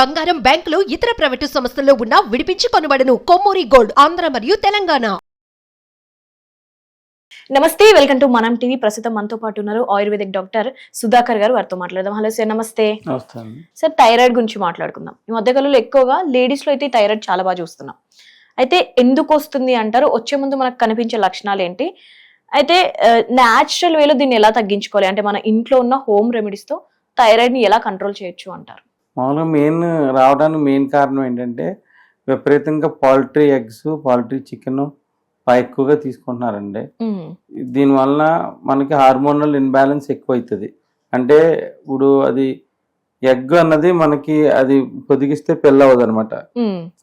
బంగారం బ్యాంకులు ఇతర ప్రైవేటు సంస్థల్లో ఉన్న విడిపించి కొనబడను. కొమ్మూరి గోల్డ్ ఆంధ్ర మరియు తెలంగాణ. నమస్తే వెల్కమ్ టు మనం టీవీ. ప్రస్తుతం మనతో పాటు ఉన్నారు ఆయుర్వేదిక్ డాక్టర్ సుధాకర్ గారు. వారితో మాట్లాడదాం. హలో సార్ నమస్తే. సార్ థైరాయిడ్ గురించి మాట్లాడుకుందాం. ఈ మధ్యకాలంలో ఎక్కువగా లేడీస్లో అయితే థైరాయిడ్ చాలా బాగా చూస్తున్నాం. అయితే ఎందుకు వస్తుంది అంటారు? వచ్చే ముందు మనకు కనిపించే లక్షణాలు ఏంటి? అయితే న్యాచురల్ వేలో దీన్ని ఎలా తగ్గించుకోవాలి? అంటే మన ఇంట్లో ఉన్న హోమ్ రెమెడీస్తో థైరాయిడ్ని ఎలా కంట్రోల్ చేయొచ్చు అంటారు? మామూలుగా మెయిన్ రావడానికి మెయిన్ కారణం ఏంటంటే విపరీతంగా పౌల్ట్రీ ఎగ్స్ పౌల్ట్రీ చికెన్ ఎక్కువగా తీసుకుంటున్నారండి. దీనివల్ల మనకి హార్మోనల్ ఇన్బ్యాలెన్స్ ఎక్కువ అవుతుంది అంటే ఇప్పుడు అది ఎగ్ అన్నది మనకి అది పొదిగిస్తే పిల్ల అవ్వదు అనమాట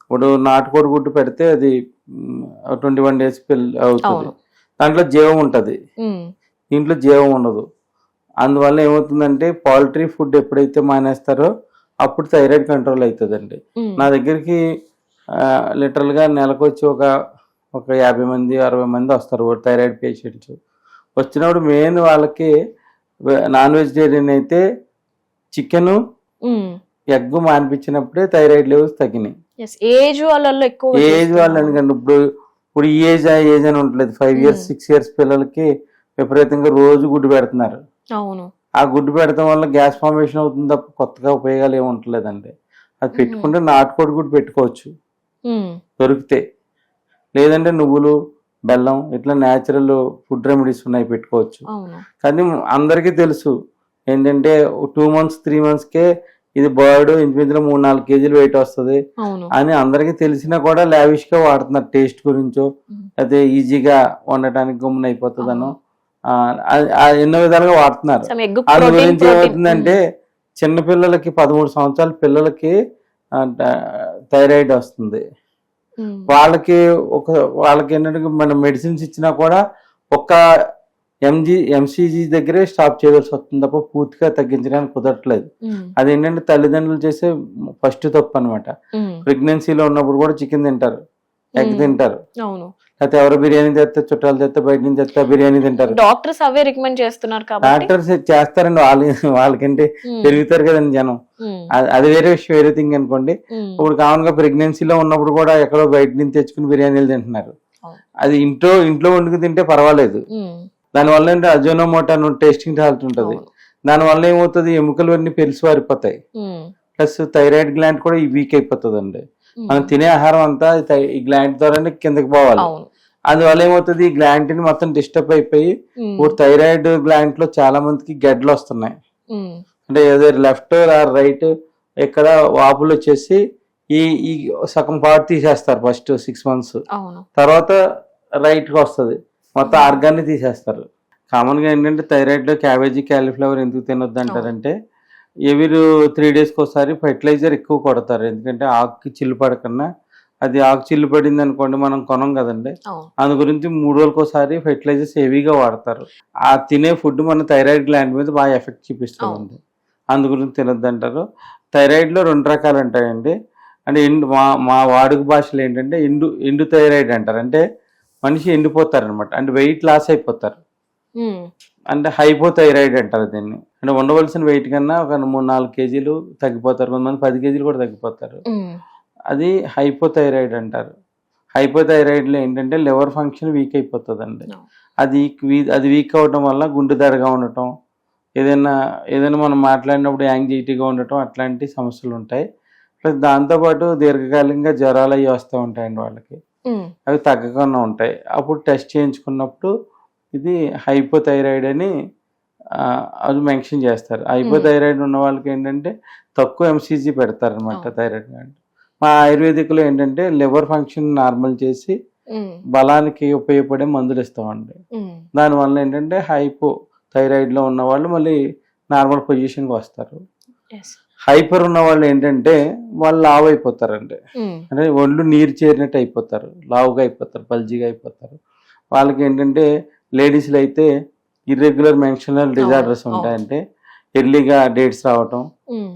ఇప్పుడు నాటుకోడి గుడ్డు పెడితే అది ట్వంటీ వన్ డేస్ పిల్ల అవుతుంది. దాంట్లో జీవం ఉంటుంది. దీంట్లో జీవం ఉండదు. అందువల్ల ఏమవుతుందంటే పౌల్ట్రీ ఫుడ్ ఎప్పుడైతే మానేస్తారో అప్పుడు థైరాయిడ్ కంట్రోల్ అవుతుందండి నా దగ్గరికి లిటరల్గా నెలకు వచ్చి ఒక ఒక యాభై మంది అరవై మంది వస్తారు థైరాయిడ్ పేషెంట్స్ వచ్చినప్పుడు మెయిన్ వాళ్ళకి నాన్ వెజిటేరియన్ అయితే చికెను. ఎగ్ మానిపించినప్పుడే థైరాయిడ్ లెవెల్స్ తగ్గినాయి. ఏజ్ వాళ్ళల్లో ఎక్కువ ఏజ్ వాళ్ళు ఎందుకంటే ఇప్పుడు ఇప్పుడు ఈ ఏజ్ ఆ ఏజ్ అని ఉండలేదు. Five years. సిక్స్ ఇయర్స్ పిల్లలకి విపరీతంగా రోజు గుడ్డు పెడుతున్నారు. అవును. ఆ గుడ్డు పెడతాం వల్ల గ్యాస్ ఫార్మేషన్ అవుతుంది తప్ప కొత్తగా ఉపయోగాలు ఏమి ఉండలేదండి. అది పెట్టుకుంటే నాటుకోడి గుడ్డు పెట్టుకోవచ్చు. దొరికితే. లేదంటే నువ్వులు బెల్లం ఇట్లా న్యాచురల్ ఫుడ్ రెమెడీస్ ఉన్నాయి పెట్టుకోవచ్చు. కానీ అందరికీ తెలుసు ఏంటంటే టూ మంత్స్ త్రీ మంత్స్కే ఇది బర్డ్ ఇంచుమించులో మూడు నాలుగు కేజీలు వెయిట్ వస్తుంది అని అందరికీ తెలిసినా కూడా లావిష్గా వాడుతున్నారు. టేస్ట్ గురించో. అయితే ఈజీగా వండటానికి గమ్మున అయిపోతుందనో. ఎన్నో విధాలుగా వాడుతున్నారు. అందు గురించి. ఏమవుతుందంటే చిన్న పిల్లలకి పదమూడు సంవత్సరాల పిల్లలకి థైరాయిడ్ వస్తుంది. వాళ్ళకి ఒక వాళ్ళకి ఏంటంటే మన మెడిసిన్స్ ఇచ్చినా కూడా ఒక్క ఎంజీ ఎంసీజీ దగ్గరే స్టాప్ చేయవలసి వస్తుంది తప్ప పూర్తిగా తగ్గించడానికి కుదరట్లేదు. ఉమ్, అదేంటంటే తల్లిదండ్రులు చేసే ఫస్ట్ తప్పు అనమాట ప్రెగ్నెన్సీలో ఉన్నప్పుడు కూడా చికెన్ తింటారు ఎగ్. తింటారు. లేకపోతే ఎవరు బిర్యానీ తెస్తే చుట్టాలు తెస్తే బయట నుంచి తెస్తే బిర్యానీ తింటారు. డాక్టర్స్ అవే రికమెండ్ చేస్తున్నారు డాక్టర్స్ చేస్తారండి వాళ్ళు వాళ్ళకంటే పెరుగుతారు కదండి జనం. అది- వేరే విషయం వేరే థింగ్ అనుకోండి. ఇప్పుడు కామన్గా ప్రెగ్నెన్సీలో ఉన్నప్పుడు కూడా ఎక్కడో బయట నుంచి తెచ్చుకుని బిర్యానీలు తింటున్నారు. అది ఇంట్లో ఇంట్లో వండుకు తింటే పర్వాలేదు. ఉమ్, దానివల్ల ఏంటంటే అజోనోమోటా టేస్టింగ్ హాల్ట్ ఉంటుంది. దానివల్ల ఏమవుతుంది? ఎముకలు అన్ని పెరిసి వారిపోతాయి ప్లస్ థైరాయిడ్ గ్లాండ్ కూడా వీక్ అయిపోతుంది అండి మనం తినే ఆహారం అంతా ఈ గ్లాండ్ ద్వారానే కిందకి పోవాలి. అందువల్ల ఏమవుతుంది? ఈ గ్లాండ్ని మొత్తం డిస్టర్బ్ అయిపోయి ఇప్పుడు థైరాయిడ్ గ్లాండ్లో చాలా మందికి గడ్డలు వస్తున్నాయి. అంటే ఏదో లెఫ్ట్ ఆర్ రైట్ ఇక్కడ వాపులు వచ్చేసి ఈ ఈ సగం పార్ట్ తీసేస్తారు ఫస్ట్ సిక్స్ మంత్స్ తర్వాత రైట్కి వస్తుంది. మొత్తం ఆర్గాన్ని తీసేస్తారు. కామన్గా ఏంటంటే థైరాయిడ్లో క్యాబేజీ క్యాలీఫ్లవర్ ఎందుకు తినొద్దు అంటారంటే ఎవరు త్రీ డేస్కి ఒకసారి ఫెర్టిలైజర్ ఎక్కువ కొడతారు. ఎందుకంటే ఆకుకి చిల్లు పడకన్నా అది ఆకు చిల్లు పడింది అనుకోండి మనం కొనం కదండి. అందు గురించి మూడు రోజులకు ఒకసారి ఫెర్టిలైజర్స్ హెవీగా వాడతారు. ఆ తినే ఫుడ్ మన థైరాయిడ్ గ్లాండ్ మీద బాగా ఎఫెక్ట్ చూపిస్తుంది అందు గురించి తినొద్దు అంటారు థైరాయిడ్లో రెండు రకాలు ఉంటాయండి. అంటే ఎండు మా మా వాడుక భాషలో ఏంటంటే ఎండు ఎండు థైరాయిడ్ అంటారు. అంటే మనిషి ఎండిపోతారు అనమాట అంటే వెయిట్ లాస్ అయిపోతారు. అంటే హైపోథైరాయిడ్ అంటారు దీన్ని. అంటే ఉండవలసిన వెయిట్ కన్నా ఒక మూడు నాలుగు కేజీలు తగ్గిపోతారు. కొంతమంది పది కేజీలు కూడా తగ్గిపోతారు. అది హైపోథైరాయిడ్ అంటారు. హైపోథైరాయిడ్లో ఏంటంటే లివర్ ఫంక్షన్ వీక్ అయిపోతుందండి. అది అది వీక్ అవడం వల్ల గుండె ధరగా ఉండటం ఏదైనా ఏదైనా మనం మాట్లాడినప్పుడు యాంగ్జైటీగా ఉండటం అట్లాంటి సమస్యలు ఉంటాయి. ప్లస్ దాంతోపాటు దీర్ఘకాలికంగా జ్వరాలు అవి వస్తూ ఉంటాయండి వాళ్ళకి. అవి తగ్గకుండా ఉంటాయి. అప్పుడు టెస్ట్ చేయించుకున్నప్పుడు ఇది హైపోథైరాయిడ్ అని అది మెన్షన్ చేస్తారు. హైపోథైరాయిడ్ ఉన్న వాళ్ళకి ఏంటంటే తక్కువ ఎంసీజీ పెడతారు అనమాట అవును. థైరాయిడ్ అంటే. మా ఆయుర్వేదిక్లో ఏంటంటే లివర్ ఫంక్షన్ నార్మల్ చేసి బలానికి ఉపయోగపడే మందులు ఇస్తామండి. దానివల్ల ఏంటంటే హైపో థైరాయిడ్లో ఉన్న వాళ్ళు మళ్ళీ నార్మల్ పొజిషన్కి వస్తారు. హైపర్ ఉన్న వాళ్ళు ఏంటంటే వాళ్ళు లావు అయిపోతారండి అంటే ఒళ్ళు నీరు చేరినట్టు అయిపోతారు. లావుగా అయిపోతారు బల్జీగా అయిపోతారు. వాళ్ళకి ఏంటంటే లేడీస్లో అయితే ఇర్రెగ్యులర్ మెన్షనల్ డిజార్డర్స్. ఉంటాయంటే ఎర్లీగా డేట్స్ రావటం.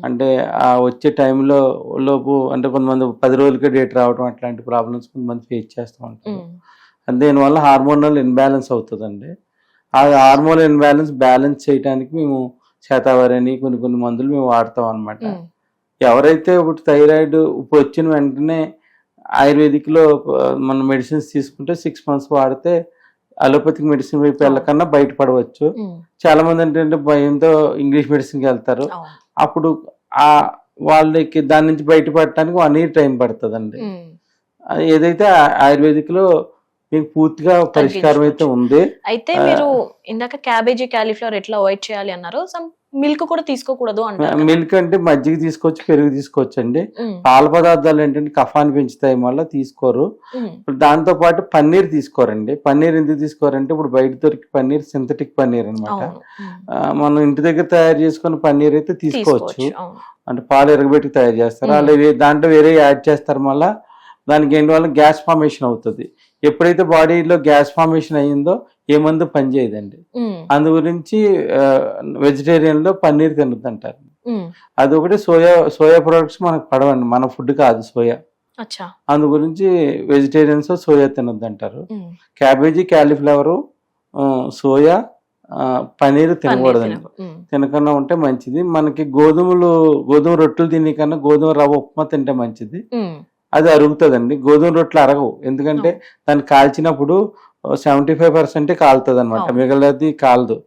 అంటే ఆ వచ్చే టైంలో లోపు అంటే కొంతమంది పది రోజులకే డేట్ రావటం అట్లాంటి ప్రాబ్లమ్స్ కొంతమంది ఫేస్ చేస్తూ ఉంటారు. దీనివల్ల హార్మోనల్ ఇన్బ్యాలెన్స్ అవుతుందండి. ఆ హార్మోనల్ ఇన్బ్యాలెన్స్ బ్యాలెన్స్ చేయడానికి మేము శాతావరి అని కొన్ని కొన్ని మందులు మేము వాడతాం అనమాట ఎవరైతే ఇప్పుడు థైరాయిడ్ ఇప్పుడు వచ్చిన వెంటనే ఆయుర్వేదిక్లో మన మెడిసిన్స్ తీసుకుంటే సిక్స్ మంత్స్ వాడితే అలోపతిక్ మెడిసిన్ వైపు వెళ్ళకన్నా బయటపడవచ్చు. చాలా మంది ఏంటంటే భయంతో ఇంగ్లీష్ మెడిసిన్కి వెళ్తారు. అప్పుడు ఆ వాళ్ళకి దాని నుంచి బయటపడటానికి వన్ ఇయర్ టైం పడుతుందండి. ఏదైతే ఆ- ఆయుర్వేదిక్లో మీకు పూర్తిగా పరిష్కారం అయితే ఉంది అయితే మీరు ఇందాక క్యాబేజీ క్యాలీఫ్లవర్ ఎట్లా అవాయిడ్ చేయాలి అన్నారు సమ్ మిల్క్ కూడా తీసుకోకూడదు అంటారు కదా. మిల్క్ అంటే మజ్జిగ తీసుకోవచ్చు పెరుగు తీసుకోవచ్చు అండి పాల పదార్థాలు ఏంటంటే కఫాన్ని పెంచుతాయి మళ్ళీ తీసుకోరు. దాంతో పాటు పన్నీర్ తీసుకోరండి. పన్నీర్ ఎందుకు తీసుకోరంటే ఇప్పుడు బయట దొరికి పన్నీర్ సింథటిక్ పన్నీర్ ఉమ్, మనం ఇంటి దగ్గర తయారు చేసుకున్న పన్నీర్ అయితే తీసుకోవచ్చు. అంటే పాలు ఎరగబెట్టి తయారు చేస్తారు. అలా దాంట్లో వేరే యాడ్ చేస్తారు మళ్ళా. దానికి ఏంటి? వల్ల గ్యాస్ ఫార్మేషన్ అవుతుంది. ఎప్పుడైతే బాడీలో గ్యాస్ ఫార్మేషన్ అయ్యిందో ఏ మందు పనిచేయదండి. అందు గురించి వెజిటేరియన్లో పన్నీర్ తినొద్దంటారు. అది ఒకటి సోయా సోయా ప్రొడక్ట్స్ మనకు పడవండి. మన ఫుడ్ కాదు సోయా. అందు గురించి వెజిటేరియన్స్ సోయా తినొద్దంటారు. క్యాబేజీ క్యాలీఫ్లవర్ సోయా పన్నీర్ తినకూడదండి. తినకు. ఉమ్, తినకన్నా ఉంటే మంచిది. మనకి గోధుమలు గోధుమ రొట్టెలు తినే కన్నా గోధుమ రవ్వ ఉప్మా తింటే మంచిది. అది అరుగుతుందండి. గోధుమ రొట్టెలు అరగవు. ఎందుకంటే దాన్ని కాల్చినప్పుడు సెవెంటీ ఫైవ్ పర్సెంటే కాలుతుంది అనమాట. మిగలది కాలదు.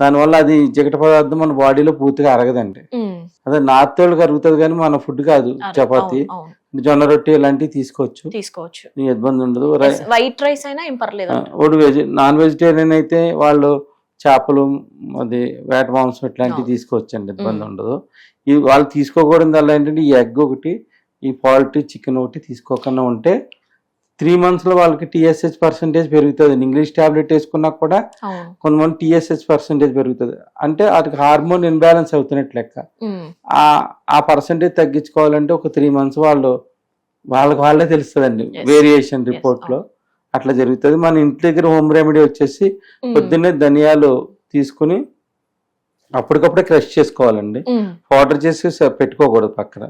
దానివల్ల అది జిగట పదార్థం మన బాడీలో పూర్తిగా అరగదండి. అదే నార్త్ వాళ్ళకి అరుగుతుంది కానీ మన ఫుడ్ కాదు. చపాతి జొన్న రొట్టె ఇలాంటివి తీసుకోవచ్చు. తీసుకోవచ్చు. ఇబ్బంది ఉండదు. వైట్ రైస్ అయినా ఏం పర్లేదు. వెజ్ నాన్ వెజిటేరియన్ అయితే వాళ్ళు చేపలు అది వేట మాంసం ఇట్లాంటివి. తీసుకోవచ్చండి. ఇబ్బంది. ఉండదు. వాళ్ళు తీసుకోకూడదు వల్ల ఏంటంటే ఈ ఎగ్ ఒకటి ఈ పౌల్ట్రీ చికెన్ ఒకటి తీసుకోకుండా ఉంటే త్రీ మంత్స్లో వాళ్ళకి టీఎస్హెచ్ పర్సంటేజ్ పెరుగుతుంది. ఇంగ్లీష్ టాబ్లెట్ వేసుకున్నా కూడా కొంతమంది టీఎస్హెచ్ పర్సంటేజ్ పెరుగుతుంది. అంటే అది హార్మోన్ ఇన్బ్యాలెన్స్ అవుతున్నట్టు లెక్క. ఆ పర్సంటేజ్ తగ్గించుకోవాలంటే ఒక త్రీ మంత్స్ వాళ్ళు వాళ్ళకి వాళ్ళే తెలుస్తుందండి. వేరియేషన్ రిపోర్ట్లో. అట్లా జరుగుతుంది. మన ఇంటి దగ్గర హోమ్ రెమెడీ వచ్చేసి పొద్దున్నే ధనియాలు తీసుకుని అప్పటికప్పుడే క్రష్ చేసుకోవాలండి. పౌడర్ చేసి పెట్టుకోకూడదు పక్కన.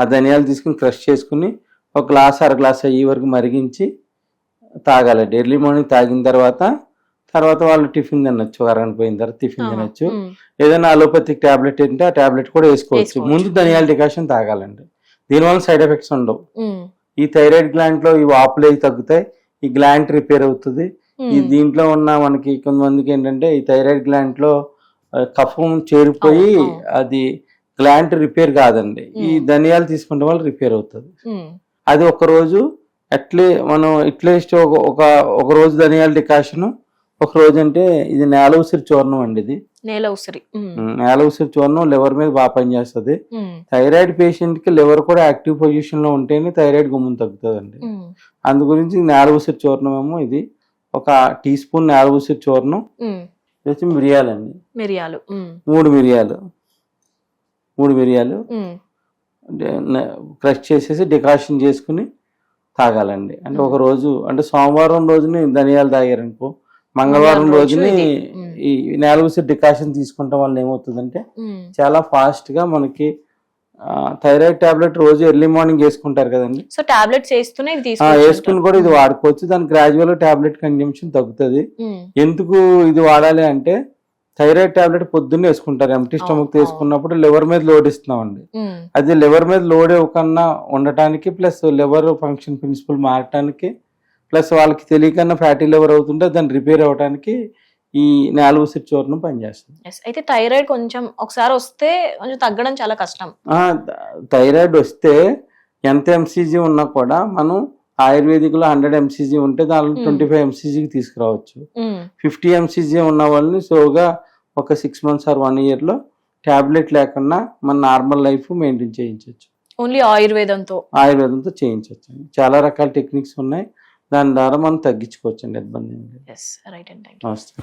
ఆ ధనియాలు తీసుకుని క్రష్ చేసుకుని ఒక గ్లాస్ అర గ్లాస్ అయ్యే వరకు మరిగించి తాగాలండి ఎర్లీ మార్నింగ్ తాగిన తర్వాత తర్వాత వాళ్ళు టిఫిన్ తినొచ్చు. అరగంట పోయిన తర్వాత టిఫిన్ తినొచ్చు. ఏదైనా అలోపతిక్ టాబ్లెట్ ఉంటే ఆ టాబ్లెట్ కూడా వేసుకోవచ్చు. ముందు ధనియాల డికాషన్ తాగాలండి. దీనివల్ల సైడ్ ఎఫెక్ట్స్ ఉండవు. ఈ థైరాయిడ్ గ్లాండ్లో ఈ వాపులు అవి తగ్గుతాయి. ఈ గ్లాండ్ రిపేర్ అవుతుంది. ఈ దీంట్లో ఉన్న మనకి కొంతమందికి ఏంటంటే ఈ థైరాయిడ్ గ్లాండ్లో కఫం చేరిపోయి. అది గ్లాండ్ రిపేర్ కాదండి. ఈ. ధనియాలు తీసుకుంటే వల్ల రిపేర్ అవుతుంది. అది ఒక రోజు అట్లే మనం అట్లీస్ట్ ఒక ఒక రోజు ధనియాల డికాషన్ ఒక రోజు అంటే ఇది నేల ఉసిరి చూర్ణం అండి ఇది. నేల ఉసిరి. నేల ఉసిరి చూర్ణం లివర్ మీద బాగా పనిచేస్తుంది. థైరాయిడ్ పేషెంట్కి లివర్ కూడా యాక్టివ్ పొజిషన్లో ఉంటేనే థైరాయిడ్ గుమ్మం తగ్గుతుందండి. ఉమ్, అందు గురించి నేల ఉసిరి చూర్ణం ఏమో ఇది ఒక టీ స్పూన్ నేల ఉసిరి చూర్ణం వచ్చి మిరియాలండి. మిరియాలు. మూడు మిరియాలు. మూడు మిరియాలు. ఉమ్, క్రష్ చేసేసి డికాషన్ చేసుకుని తాగాలండి. అంటే. ఒక రోజు అంటే సోమవారం రోజుని ధనియాలు తాగారనుకో మంగళవారం మంగళవారం రోజు రోజుని. ఈ నేల ఉసిరి డికాషన్ తీసుకుంటాం వల్ల ఏమవుతుందంటే చాలా ఫాస్ట్గా మనకి థైరాయిడ్ టాబ్లెట్ రోజు ఎర్లీ మార్నింగ్ వేసుకుంటారు కదండి. సో టాబ్లెట్స్ వేస్తూనే వేసుకుని కూడా ఇది వాడుకోవచ్చు. దాని గ్రాడ్యువల్ టాబ్లెట్ కన్జంప్షన్ తగ్గుతుంది. ఎందుకు ఇది వాడాలి అంటే థైరాయిడ్ టాబ్లెట్ పొద్దున్నే వేసుకుంటారు. ఎంటీ స్టమక్ అవును. వేసుకున్నప్పుడు లివర్ మీద లోడ్ ఇస్తున్నామండి. అది లివర్ మీద లోడ్ ఇవ్వకన్నా ఉండటానికి ప్లస్ లివర్ ఫంక్షన్ ప్రిన్సిపల్ మారటానికి ప్లస్ వాళ్ళకి తెలియకన్నా ఫ్యాటీ లివర్ అవుతుంటే దాన్ని రిపేర్ అవ్వడానికి ఈ నాలుగు ఉసిరి చూర్ణం పనిచేస్తుంది. అయితే థైరాయిడ్ కొంచెం ఒకసారి వస్తే కొంచెం తగ్గడం చాలా కష్టం. థైరాయిడ్ వస్తే ఎంత ఎంసీజీ ఉన్నా కూడా మనం ఆయుర్వేదిక్లో హండ్రెడ్ ఎంసీజీ ఉంటే దానిలో Hmm. ట్వంటీ ఫైవ్ ఎంసీజీకి తీసుకురావచ్చు. ఫిఫ్టీ ఎంసీజీ ఉన్న వాళ్ళని సోగా ఒక సిక్స్ మంత్స్ ఆర్ వన్ ఇయర్లో ట్యాబ్లెట్ లేకుండా మన నార్మల్ లైఫ్ మెయింటైన్ చేయించవచ్చు ఓన్లీ ఆయుర్వేదంతో. ఆయుర్వేదంతో చేయించవచ్చు చాలా రకాల టెక్నిక్స్ ఉన్నాయి. దాని ద్వారా మనం తగ్గించుకోవచ్చు అండి ఇబ్బంది నమస్తే.